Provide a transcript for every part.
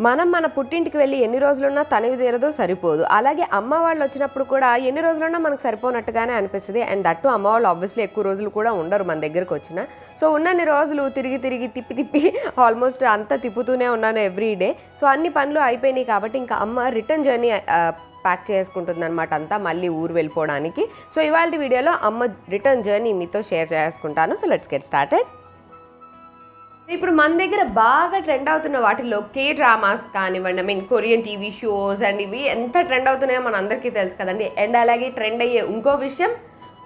మనం మన పుట్టింటికి వెళ్ళి ఎన్ని రోజులున్నా తనివి తీరదో సరిపోదు. అలాగే అమ్మ వాళ్ళు వచ్చినప్పుడు కూడా ఎన్ని రోజులున్నా మనకు సరిపోనట్టుగానే అనిపిస్తుంది. అండ్ దట్టు అమ్మ వాళ్ళు ఆబ్వియస్లీ ఎక్కువ రోజులు కూడా ఉండరు మన దగ్గరకు వచ్చిన. సో ఉన్నన్ని రోజులు తిరిగి తిరిగి తిప్పి తిప్పి ఆల్మోస్ట్ అంతా తిప్పుతూనే ఉన్నాను ఎవ్రీ డే సో అన్ని పనులు అయిపోయినాయి కాబట్టి ఇంకా అమ్మ రిటర్న్ జర్నీ ప్యాక్ చేసుకుంటుంది అనమాట అంతా మళ్ళీ ఊరు వెళ్ళిపోవడానికి. సో ఇవాళ వీడియోలో అమ్మ రిటర్న్ జర్నీ మీతో షేర్ చేసుకుంటాను. సో లెట్స్ గెట్ స్టార్టెడ్ ఇప్పుడు మన దగ్గర బాగా ట్రెండ్ అవుతున్న వాటిల్లో కే డ్రామాస్ కానివ్వండి I mean Korean TV shows and ఇవి ఎంత ట్రెండ్ అవుతున్నాయో మన అందరికీ తెలుసు కదండి. అండ్ అలాగే ట్రెండ్ అయ్యే ఇంకో విషయం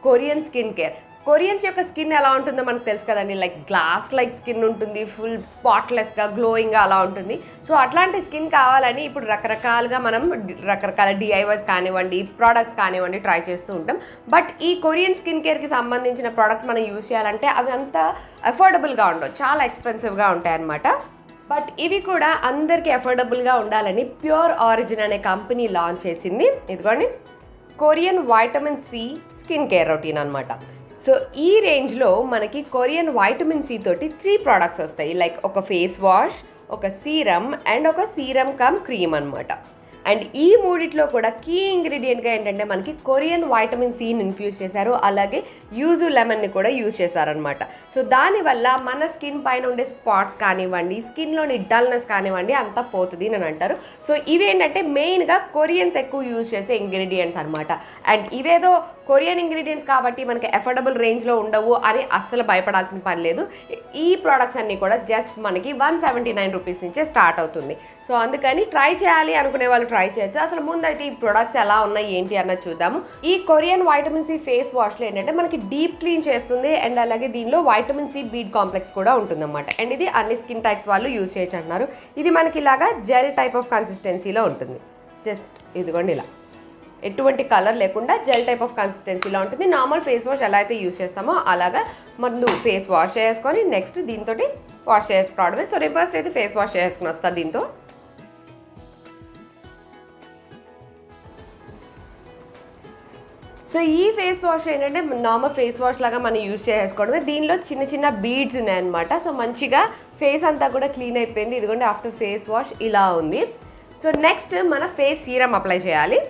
కొరియన్ స్కిన్ కేర్ కొరియన్స్ యొక్క స్కిన్ ఎలా ఉంటుందో మనకు తెలుసు కదండి. లైక్ గ్లాస్ లైక్ స్కిన్ ఉంటుంది ఫుల్ స్పాట్లెస్గా గ్లోయింగ్గా అలా ఉంటుంది. సో అట్లాంటి స్కిన్ కావాలని ఇప్పుడు రకరకాలుగా మనం రకరకాల డిఐవైస్ కానివ్వండి ప్రోడక్ట్స్ కానివ్వండి ట్రై చేస్తూ ఉంటాం. బట్ ఈ కొరియన్ స్కిన్ కేర్కి సంబంధించిన ప్రోడక్ట్స్ మనం యూజ్ చేయాలంటే అవి అంత అఫోర్డబుల్గా ఉండవు. చాలా ఎక్స్పెన్సివ్గా ఉంటాయన్నమాట బట్ ఇవి కూడా అందరికీ అఫోర్డబుల్గా ఉండాలని ప్యూర్ ఆరిజిన్ అనే కంపెనీ లాంచ్ చేసింది. ఇదిగోండి. Korean vitamin C skin care routine అనమాట సో ఈ రేంజ్లో మనకి కొరియన్ వైటమిన్ సి తోటి త్రీ ప్రోడక్ట్స్ వస్తాయి. లైక్ ఒక ఫేస్ వాష్ ఒక సీరమ్ అండ్ ఒక సీరమ్ కమ్ క్రీమ్ అనమాట అండ్ ఈ మూడిట్లో కూడా కీ ఇంగ్రీడియంట్గా ఏంటంటే మనకి కొరియన్ వైటమిన్ సిని ఇన్ఫ్యూజ్ చేశారు. అలాగే యూజు లెమన్ని కూడా యూజ్ చేశారనమాట సో దానివల్ల మన స్కిన్ పైన ఉండే స్పాట్స్ కానివ్వండి స్కిన్లోని డల్నెస్ కానివ్వండి అంతా పోతుంది అని అంటారు. సో ఇవేంటంటే మెయిన్గా కొరియన్స్ ఎక్కువ యూజ్ చేసే ఇంగ్రీడియంట్స్ అనమాట అండ్ ఇవేదో కొరియన్ ఇంగ్రీడియంట్స్ కాబట్టి మనకి అఫోర్డబుల్ రేంజ్లో ఉండవు అని అస్సలు భయపడాల్సిన పని లేదు. ఈ ప్రోడక్ట్స్ అన్నీ కూడా జస్ట్ మనకి వన్ సెవెంటీ నైన్ రూపీస్ నుంచే స్టార్ట్ అవుతుంది. సో అందుకని ట్రై చేయాలి అనుకునే వాళ్ళు ట్రై చేయొచ్చు. అసలు ముందైతే ఈ ప్రొడక్ట్స్ ఎలా ఉన్నాయి ఏంటి అన్నది చూద్దాము. ఈ కొరియన్ వైటమిన్ సి ఫేస్ వాష్లో ఏంటంటే మనకి డీప్ క్లీన్ చేస్తుంది అండ్ అలాగే దీనిలో వైటమిన్ సి బీట్ కాంప్లెక్స్ కూడా ఉంటుందన్నమాట. అండ్ ఇది అన్ని స్కిన్ టైప్స్ వాళ్ళు యూజ్ చేయొచ్చు అంటున్నారు. ఇది మనకి ఇలాగా జెల్ టైప్ ఆఫ్ కన్సిస్టెన్సీలో ఉంటుంది. జస్ట్ ఇదిగోండి ఇలా. ఎటువంటి కలర్ లేకుండా జెల్ టైప్ ఆఫ్ కన్సిస్టెన్సీలో ఉంటుంది. నార్మల్ ఫేస్ వాష్ ఎలా అయితే యూస్ చేస్తామో అలాగా ముందు ఫేస్ వాష్ చేసుకొని నెక్స్ట్ దీంతో వాష్ చేసుకోవడమే. సో రివర్స్ అయితే ఫేస్ వాష్ చేసుకుని వస్తా దీంతో. సో ఈ ఫేస్ వాష్ ఏంటంటే నార్మల్ ఫేస్ వాష్ లాగా మనం యూస్ చేసుకోవడమే. దీనిలో చిన్న చిన్న బీడ్స్ ఉన్నాయన్నమాట. సో మంచిగా ఫేస్ అంతా కూడా క్లీన్ అయిపోయింది. ఇదిగోండి ఆఫ్టర్ ఫేస్ వాష్ ఇలా ఉంది. సో నెక్స్ట్ మన ఫేస్ సీరం అప్లై చేయాలి.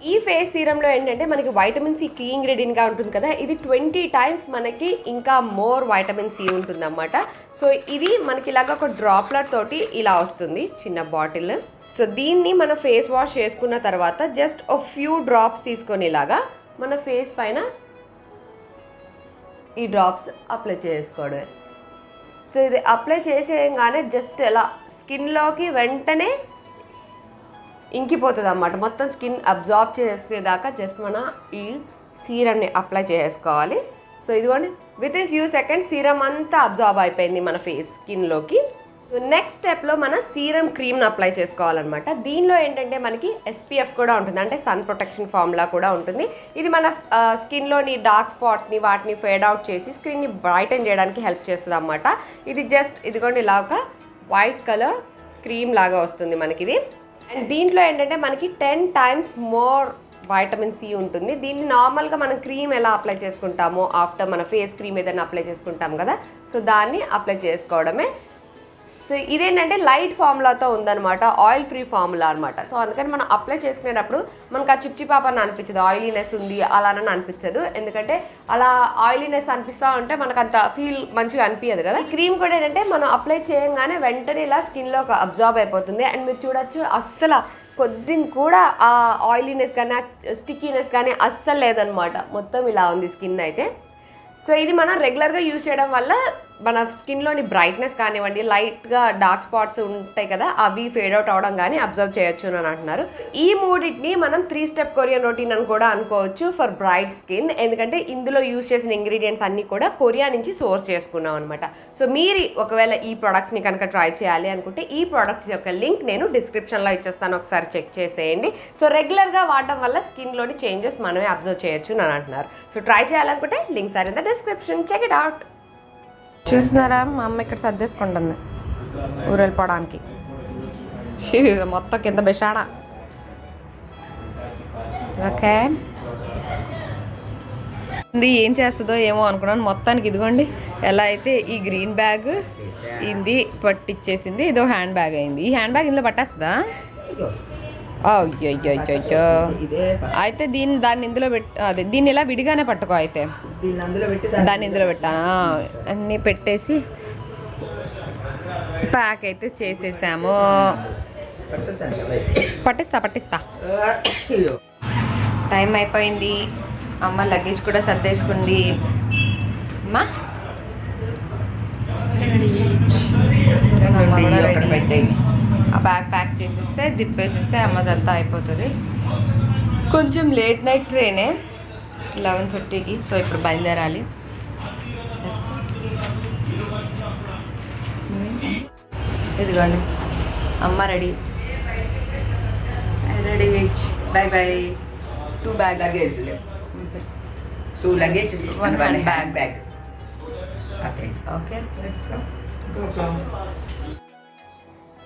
ఈ ఫేస్ సీరంలో ఏంటంటే మనకి వైటమిన్ సి కీ ఇంగ్రీడియంట్గా ఉంటుంది కదా ఇది ట్వంటీ టైమ్స్ మనకి ఇంకా మోర్ వైటమిన్ సి ఉంటుందన్నమాట. సో ఇది మనకి ఇలాగ ఒక డ్రాప్లర్ తోటి ఇలా వస్తుంది చిన్న బాటిల్ సో దీన్ని మన ఫేస్ వాష్ చేసుకున్న తర్వాత జస్ట్ ఒక ఫ్యూ డ్రాప్స్ తీసుకొని ఇలాగా మన ఫేస్ పైన ఈ డ్రాప్స్ అప్లై చేసుకోవడమే. సో ఇది అప్లై చేసేయగానే జస్ట్ ఎలా స్కిన్లోకి వెంటనే ఇంకిపోతుంది అన్నమాట మొత్తం స్కిన్ అబ్జార్బ్ చేసుకునేదాకా జస్ట్ మన ఈ సీరమ్ని అప్లై చేసుకోవాలి. సో ఇదిగోండి. Within few seconds serum అంతా అబ్జార్బ్ అయిపోయింది మన ఫేస్ స్కిన్లోకి. నెక్స్ట్ స్టెప్లో మన సీరం క్రీమ్ని అప్లై చేసుకోవాలన్నమాట. దీనిలో ఏంటంటే మనకి ఎస్పీఎఫ్ కూడా ఉంటుంది. అంటే సన్ ప్రొటెక్షన్ ఫార్ములా కూడా ఉంటుంది. ఇది మన స్కిన్లోని డార్క్ స్పాట్స్ని వాటిని ఫేడ్ అవుట్ చేసి స్కిన్ని బ్రైటన్ చేయడానికి హెల్ప్ చేస్తుంది అన్నమాట ఇది జస్ట్ ఇదిగోండి ఇలా ఒక వైట్ కలర్ క్రీమ్ లాగా వస్తుంది మనకి ఇది అండ్ దీంట్లో ఏంటంటే మనకి ten times more vitamin C ఉంటుంది. దీన్ని నార్మల్గా మనం క్రీమ్ ఎలా అప్లై చేసుకుంటామో ఆఫ్టర్ మన ఫేస్ క్రీమ్ ఏదైనా అప్లై చేసుకుంటాం కదా. సో దాన్ని అప్లై చేసుకోవడమే సో ఇదేంటంటే లైట్ ఫార్ములాతో ఉందన్నమాట ఆయిల్ ఫ్రీ ఫార్ములా అనమాట సో అందుకని మనం అప్లై చేసుకునేటప్పుడు మనకు ఆ చిప్చి పాప అని అనిపించదు ఆయిలీనెస్ ఉంది అలానని అనిపించదు. ఎందుకంటే అలా ఆయిలీనెస్ అనిపిస్తూ ఉంటే మనకు అంత ఫీల్ మంచిగా అనిపించదు కదా. ఈ క్రీమ్ కూడా ఏంటంటే మనం అప్లై చేయగానే వెంటనే ఇలా స్కిన్లో అబ్జార్బ్ అయిపోతుంది. అండ్ మీరు చూడొచ్చు అస్సలు కొద్ది కూడా ఆ ఆయిలీనెస్ కానీ స్టిక్కీనెస్ కానీ అస్సలు లేదనమాట మొత్తం ఇలా ఉంది స్కిన్ అయితే. సో ఇది మనం రెగ్యులర్గా యూజ్ చేయడం వల్ల మన స్కిన్లోని బ్రైట్నెస్ కానివ్వండి లైట్గా డార్క్ స్పాట్స్ ఉంటాయి కదా అవి ఫేడ్ అవుట్ అవడం కానీ అబ్జర్వ్ చేయొచ్చు అని అంటున్నారు. ఈ మూడింటిని మనం త్రీ స్టెప్ కొరియన్ రొటీన్ అని కూడా అనుకోవచ్చు ఫర్ బ్రైట్ స్కిన్. ఎందుకంటే ఇందులో యూజ్ చేసిన ఇంగ్రీడియంట్స్ అన్నీ కూడా కొరియా నుంచి సోర్స్ చేసుకున్నాం అనమాట సో మీరు ఒకవేళ ఈ ప్రొడక్ట్స్ని కనుక ట్రై చేయాలి అనుకుంటే ఈ ప్రొడక్ట్స్ యొక్క లింక్ నేను డిస్క్రిప్షన్లో ఇచ్చేస్తాను. ఒకసారి చెక్ చేసేయండి. సో రెగ్యులర్గా వాడటం వల్ల స్కిన్లోని చేంజెస్ మనమే అబ్జర్వ్ చేయొచ్చు అని అంటున్నారు. సో ట్రై చేయాలనుకుంటే links are in the description. Check it out చూస్తున్నారా మా అమ్మ ఇక్కడ సర్దేసుకుంటుంది ఊరు వెళ్ళిపోవడానికి మొత్తం కింద బెషాడా. ఓకే. ఇది ఏం చేస్తుందో ఏమో అనుకున్నాను. మొత్తానికి ఇదిగోండి ఎలా అయితే ఈ గ్రీన్ బ్యాగ్ ఇది పట్టిచ్చేసింది ఇదో హ్యాండ్ బ్యాగ్ అయింది. ఈ హ్యాండ్ బ్యాగ్ ఇందులో పట్టేస్తుందా? అయ్యో అయితే దీన్ని దాన్ని ఇందులో పెట్ అదే దీన్ని ఇలా విడిగానే పట్టుకో అయితే దీన్ని పెట్టి ఇందులో పెట్టాను అన్నీ పెట్టేసి ప్యాక్ అయితే చేసేసాము. పట్టిస్తా పట్టిస్తా. టైం అయిపోయింది అమ్మ లగేజ్ కూడా సర్దేసుకుంది అమ్మా. పెట్టేయి. ఆ బ్యాగ్ ప్యాక్ చేసేస్తే జిప్ వేసేస్తే అమ్మదంతా అయిపోతుంది. కొంచెం లేట్ నైట్ ట్రైనే లెవెన్ థర్టీకి సో ఇప్పుడు బయలుదేరాలి. ఇదిగోండి. అమ్మ ready. Ready. Bye bye. Two bag. Luggage two luggage hand bag. Bag okay okay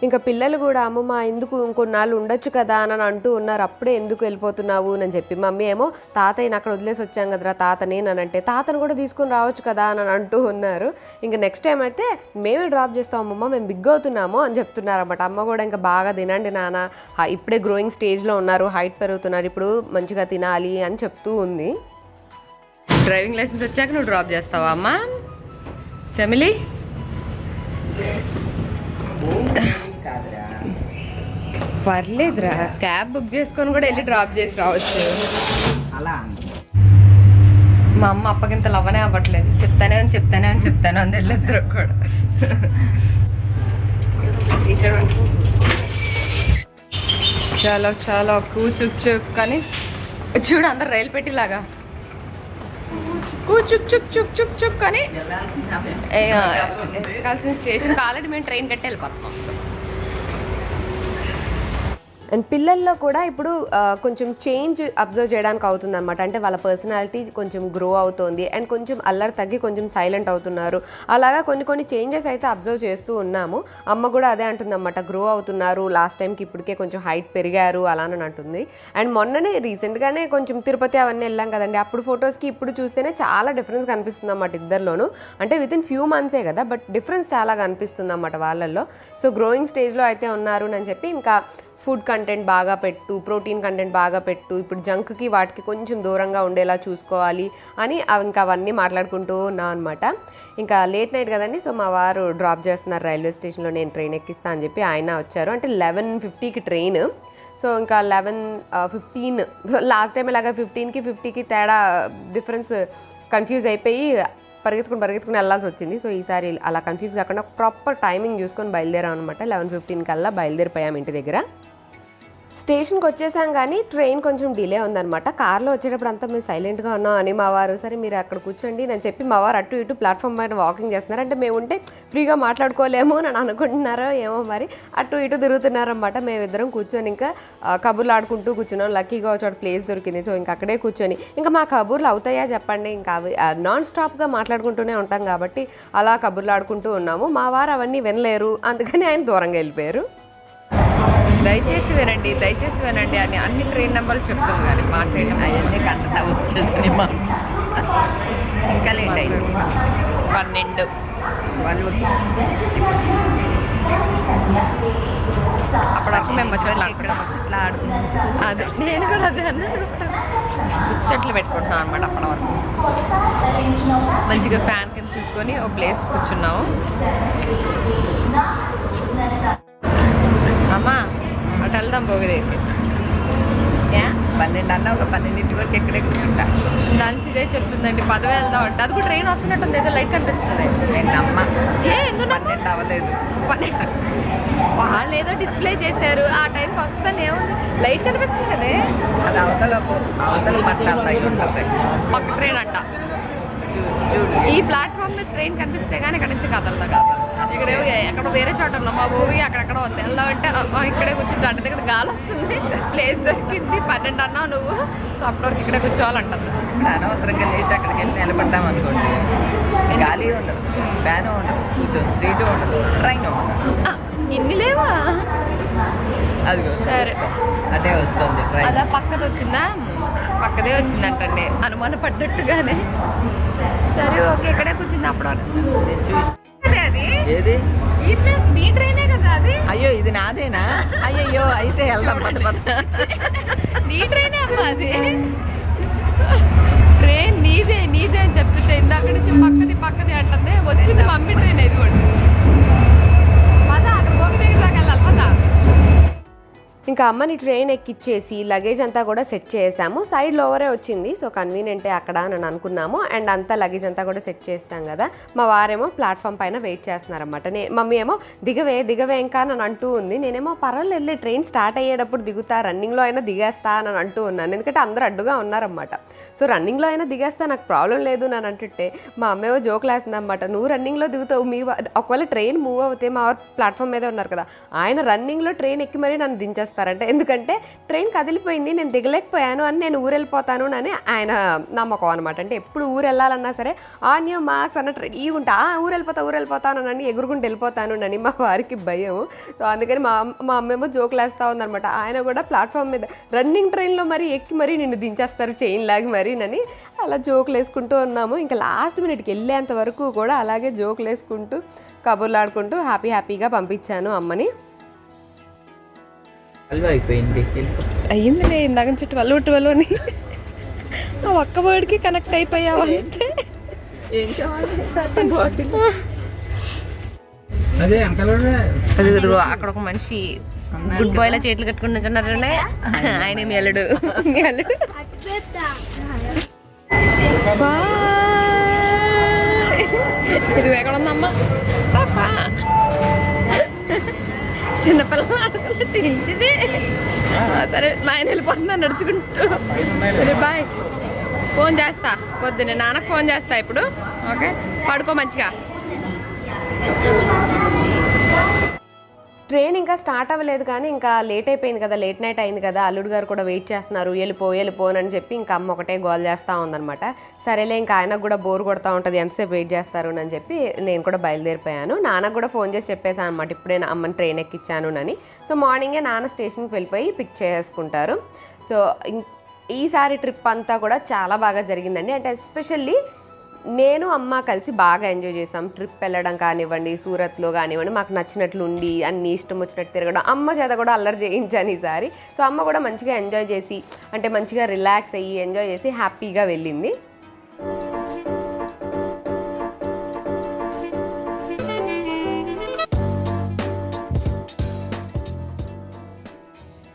ఇంకా పిల్లలు కూడా అమ్మమ్మ ఎందుకు ఇంకొన్నాళ్ళు ఉండొచ్చు కదా అని అంటూ ఉన్నారు. అప్పుడే ఎందుకు వెళ్ళిపోతున్నావు? అని చెప్పి మమ్మీ ఏమో తాతయ్యని అక్కడ వదిలేసి వచ్చాం కదరా తాతని అని అంటే తాతను కూడా తీసుకొని రావచ్చు కదా అని అంటూ ఉన్నారు. ఇంకా నెక్స్ట్ టైం అయితే మేమే డ్రాప్ చేస్తాం అమ్మమ్మ మేము బిగ్ అవుతున్నాము అని చెప్తున్నారు అనమాట అమ్మ కూడా ఇంకా బాగా తినండి నాన్న. ఇప్పుడే గ్రోయింగ్ స్టేజ్లో ఉన్నారు హైట్ పెరుగుతున్నారు ఇప్పుడు మంచిగా తినాలి అని చెప్తూ ఉంది. డ్రైవింగ్ లైసెన్స్ వచ్చాక నువ్వు డ్రాప్ చేస్తావా అమ్మా? చమిలి? పర్లేదురా. క్యాబ్ బుక్ చేసుకొని కూడా వెళ్ళి డ్రాప్ చేసి రావచ్చు. అలా మా అమ్మ అప్పగింత లవ్వనే అవ్వట్లేదు. చెప్తానే అని చెప్తానే అని చెప్తానే అని వెళ్ళిద్దరు కూడా. ఇక్కడ. చాలా చాలా కూచుక్ చుక్ కానీ చూడు అందరు రైలు పెట్టిలాగా. కూచుక్ చుక్ చుక్ చుక్ చుక్ అని ఎక్కాల్సిన స్టేషన్కి ఆల్రెడీ మేము ట్రైన్ కట్టి వెళ్ళిపోతున్నాం. అండ్ పిల్లల్లో కూడా ఇప్పుడు కొంచెం చేంజ్ అబ్జర్వ్ చేయడానికి అవుతుంది అనమాట అంటే వాళ్ళ పర్సనాలిటీ కొంచెం గ్రో అవుతోంది. అండ్ కొంచెం అల్లరి తగ్గి కొంచెం సైలెంట్ అవుతున్నారు. అలాగా కొన్ని కొన్ని చేంజెస్ అయితే అబ్జర్వ్ చేస్తూ ఉన్నాము. అమ్మ కూడా అదే అంటుందన్నమాట. గ్రో అవుతున్నారు. లాస్ట్ టైంకి ఇప్పటికే కొంచెం హైట్ పెరిగారు. అలానని అంటుంది. అండ్ మొన్ననే రీసెంట్గానే కొంచెం తిరుపతి అవన్నీ వెళ్ళాం కదండి. అప్పుడు ఫొటోస్కి ఇప్పుడు చూస్తేనే చాలా డిఫరెన్స్ కనిపిస్తుంది అన్నమాట ఇద్దరిలోనూ. అంటే విత్ ఇన్ ఫ్యూ మంత్సే కదా బట్ డిఫరెన్స్ చాలా కనిపిస్తుంది అన్నమాట వాళ్ళల్లో సో గ్రోయింగ్ స్టేజ్లో అయితే ఉన్నారు అని చెప్పి ఇంకా ఫుడ్ కంటెంట్ బాగా పెట్టు ప్రోటీన్ కంటెంట్ బాగా పెట్టు ఇప్పుడు జంక్కి వాటికి కొంచెం దూరంగా ఉండేలా చూసుకోవాలి అని ఇంకా అవన్నీ మాట్లాడుకుంటూ ఉన్నాం అనమాట ఇంకా లేట్ నైట్ కదండి సో మా వారు డ్రాప్ చేస్తున్నారు రైల్వే స్టేషన్లో నేను ట్రైన్ ఎక్కిస్తా అని చెప్పి ఆయన వచ్చారు. అంటే లెవెన్ ఫిఫ్టీకి ట్రైన్ సో ఇంకా లెవెన్ ఫిఫ్టీన్ లాస్ట్ టైం ఇలాగ ఫిఫ్టీన్కి ఫిఫ్టీకి తేడా డిఫరెన్స్ కన్ఫ్యూజ్ అయిపోయి పరిగెత్తుకుని పరిగెత్తుకుని వెళ్ళాల్సి వచ్చింది. సో ఈసారి అలా కన్ఫ్యూజ్ కాకుండా ప్రాపర్ టైమింగ్ చూసుకొని బయలుదేరాం అనమాట లెవెన్ ఫిఫ్టీన్ కల్లా బయలుదేరిపోయాం ఇంటి దగ్గర. స్టేషన్కి వచ్చేసాం కానీ ట్రైన్ కొంచెం డిలే ఉందన్నమాట. కార్లో వచ్చేటప్పుడు అంతా మేము సైలెంట్గా ఉన్నాం. అని మా వారు సరే మీరు అక్కడ కూర్చోండి నేను చెప్పి మా వారు అటు ఇటు ప్లాట్ఫామ్ పైన వాకింగ్ చేస్తున్నారు. అంటే మేము ఉంటే ఫ్రీగా మాట్లాడుకోలేము అని అనుకుంటున్నారో ఏమో మరి. అటు ఇటు తిరుగుతున్నారన్నమాట. మేమిద్దరం కూర్చొని ఇంకా కబుర్లు ఆడుకుంటూ కూర్చున్నాం. లక్కీగా ఒక ప్లేస్ దొరికింది. సో ఇంకా అక్కడే కూర్చొని ఇంకా మా కబుర్లు అవుతాయా చెప్పండి. ఇంకా అవి నాన్ స్టాప్గా మాట్లాడుకుంటూనే ఉంటాం కాబట్టి అలా కబుర్లు ఆడుకుంటూ ఉన్నాము. మా వారు అవన్నీ వినలేరు. అందుకని ఆయన దూరంగా వెళ్ళిపోయారు. దయచేసి వినండి దయచేసి వినండి అని అన్ని ట్రైన్ నెంబర్లు చెప్తుంది కానీ మా ట్రైన్ అవన్నీ కంటతా వచ్చేసి మా. ఇంకా లేట్ అయింది. పన్నెండు. వాళ్ళు అప్పటివరకు మేము ముచ్చట్లు ఆడుకుంటాం ఆడుకుంటూ. అదే నేను కూడా అదే అన్నాను. ముచ్చట్లు పెట్టుకుంటున్నాం అనమాట అప్పటి వరకు. మంచిగా ఫ్యాన్ కింద చూసుకొని ఒక ప్లేస్ కూర్చున్నాము. అటు వెళ్దాం పోగేది యా పన్నెండు అన్న ఒక పన్నెండింటి వరకు ఇక్కడే కూర్చుంటా. లంచ్ ఇదే చెప్తుందండి పదవి వెళ్దాం అంటే అది కూడా ట్రైన్ వస్తున్నట్టుంది ఏదో లైట్ కనిపిస్తుంది. నేను నమ్మ ఏ ఎందుకు నమ్మవు? పన్నెండు అవ్వలేదు. పన్నెండు. వాళ్ళు ఏదో డిస్ప్లే చేశారు ఆ టైంకి వస్తానే ఏముంది? లైట్ కనిపిస్తుంది కదే. అది అవతల అవతల పట్టాలి పక్క ట్రైన్ అంట. ఈ ప్లాట్ఫామ్ మీద ట్రైన్ కనిపిస్తే కానీ ఇక్కడ నుంచి కదలదా. ఇక్కడ ఎక్కడ వేరే చోట ఉన్నాం మా మూవీ అక్కడెక్కడ వెళ్దామంటే అమ్మా ఇక్కడే అంటే ఇక్కడ గాలి వస్తుంది ప్లేస్ దొరికింది పన్నెండు అన్నావు నువ్వు. సో అప్పటి వరకు ఇక్కడే కూర్చోవాలంటుంది. అనవసరంగా లేచి అక్కడికి వెళ్ళి నిలబడ్డాం అనుకోండి. గాలి ఉండదు ఫ్యాన్ ఉండదు కూర్చొని సీటు ఉండదు ట్రైన్ ఉండదు. ఇన్ని లేవా? అదిగో సరే. అటే వస్తుంది అదా పక్కది వచ్చిందా? పక్కదే వచ్చిందంటండి. అనుమాన పడ్డట్టుగానే. సరే ఓకే ఇక్కడే కూర్చుంది అప్పుడు అదే అది. ఏది? నీ ట్రైనే అది అయ్యో ఇది నాదేనా? అయ్యయ్యో అయితే వెళ్దాం పద పద. నీ ట్రైనే అమ్మా అది? ట్రైన్ నీదే నీదే అని చెప్తుంటే ఇందాక నుంచి పక్కది పక్కది అంటుంది. వచ్చింది మమ్మీ ట్రైన్ ఇది కూడా పద అక్కడ భోగి దగ్గర ఇంకా అమ్మని ట్రైన్ ఎక్కిచ్చేసి లగేజ్ అంతా కూడా సెట్ చేసాము. సైడ్ లోవరే వచ్చింది. సో కన్వీనియంటే అక్కడ అని అనుకున్నాము. అండ్ అంతా లగేజ్ అంతా కూడా సెట్ చేసాం కదా. మా వారేమో ప్లాట్ఫామ్ పైన వెయిట్ చేస్తున్నారన్నమాట. నే మమ్మీ ఏమో దిగవే దిగవే ఇంకా అని అంటూ ఉంది. నేనేమో పర్వాలేదు ట్రైన్ స్టార్ట్ అయ్యేటప్పుడు దిగుతా రన్నింగ్లో అయినా దిగేస్తా అని అంటూ ఉన్నాను. ఎందుకంటే అందరూ అడ్డుగా ఉన్నారన్నమాట. సో రన్నింగ్లో అయినా దిగేస్తా నాకు ప్రాబ్లం లేదు అని అంటుంటే మా అమ్మేమో జోకులు వేస్తుందన్నమాట నువ్వు రన్నింగ్లో దిగుతావు మీ ఒకవేళ ట్రైన్ మూవ్ అవుతే మా వారు ప్లాట్ఫామ్ మీద ఉన్నారు కదా. ఆయన రన్నింగ్లో ట్రైన్ ఎక్కి మరీ నన్ను చేస్తారంట. ఎందుకంటే ట్రైన్ కదిలిపోయింది నేను దిగలేకపోయాను అని నేను ఊరు వెళ్ళిపోతాను అని ఆయన నమ్మకం అనమాట అంటే ఎప్పుడు ఊరు వెళ్ళాలన్నా సరే ఆ న్యూ మార్క్స్ అన్నట్టు రెడీ ఉంటా. "ఆ, ఊరు వెళ్ళిపోతా ఊరు వెళ్ళిపోతాను అని ఎగురుకుంటూ వెళ్ళిపోతాను అని మా వారికి భయం. సో అందుకని మా మా అమ్మేమో జోకులు వేస్తూ ఉందనమాట ఆయన కూడా ప్లాట్ఫామ్ మీద రన్నింగ్ ట్రైన్లో మరి ఎక్కి మరీ నిన్ను దించేస్తారు చైన్ లాగి మరీ అని అలా జోకులు వేసుకుంటూ ఉన్నాము. ఇంకా లాస్ట్ మినిట్కి వెళ్ళేంత వరకు కూడా అలాగే జోకులు వేసుకుంటూ కబుర్లు ఆడుకుంటూ హ్యాపీ హ్యాపీగా పంపించాను అమ్మని. అల్వా అయిపోయింది. అయ్యిందిలే ఇందాక నుంచి ట్వెల్వ్ ట్వెల్వ్ అని ఆ ఒక్క వర్డ్కి కనెక్ట్ అయిపోయావు అంతే ఏం కావాలి? అదే అక్కడ ఒక మనిషి గుడ్ బాయ్ లా చేతులు కట్టుకుని నిల్చున్నారనే ఆయన మీ అల్లుడు. మీ అల్లుడు. బాయ్. ఇది ఎక్కడ ఉందమ్మా. చిన్నపిల్లలు ఆ, సరే మా ఆయన వెళ్ళిపోతున్నా నడుచుకుంటూ. సరే బాయ్. ఫోన్ చేస్తా పొద్దున్నే. నాన్నకు ఫోన్ చేస్తా ఇప్పుడు. ఓకే? పడుకో మంచిగా. ట్రైన్ ఇంకా స్టార్ట్ అవ్వలేదు కానీ ఇంకా లేట్ అయిపోయింది కదా లేట్ నైట్ అయింది కదా అల్లుడు గారు కూడా వెయిట్ చేస్తున్నారు. వెళ్ళిపో వెళ్ళిపోనని చెప్పి ఇంకా అమ్మ ఒకటే గోల్ చేస్తూ ఉందనమాట సరేలే ఇంకా ఆయనకు కూడా బోర్ కొడతా ఉంటుంది ఎంతసేపు వెయిట్ చేస్తారు అని చెప్పి నేను కూడా బయలుదేరిపోయాను. నాన్నకు కూడా ఫోన్ చేసి చెప్పేశాను అనమాట ఇప్పుడే అమ్మని ట్రైన్ ఎక్కిచ్చాను అని. సో మార్నింగే నాన్న స్టేషన్కి వెళ్ళిపోయి పిక్ చేసుకుంటారు. సో ఈసారి ట్రిప్ అంతా కూడా చాలా బాగా జరిగిందండి. అంటే ఎస్పెషల్లీ నేను అమ్మ కలిసి బాగా ఎంజాయ్ చేసాం. ట్రిప్ వెళ్ళడం కానివ్వండి సూరత్లో కానివ్వండి మాకు నచ్చినట్లు ఉండి అన్ని ఇష్టం వచ్చినట్టు తిరగడం అమ్మ చేత కూడా అల్లరి చేయించాను ఈసారి. సో అమ్మ కూడా మంచిగా ఎంజాయ్ చేసి అంటే మంచిగా రిలాక్స్ అయ్యి ఎంజాయ్ చేసి హ్యాపీగా వెళ్ళింది.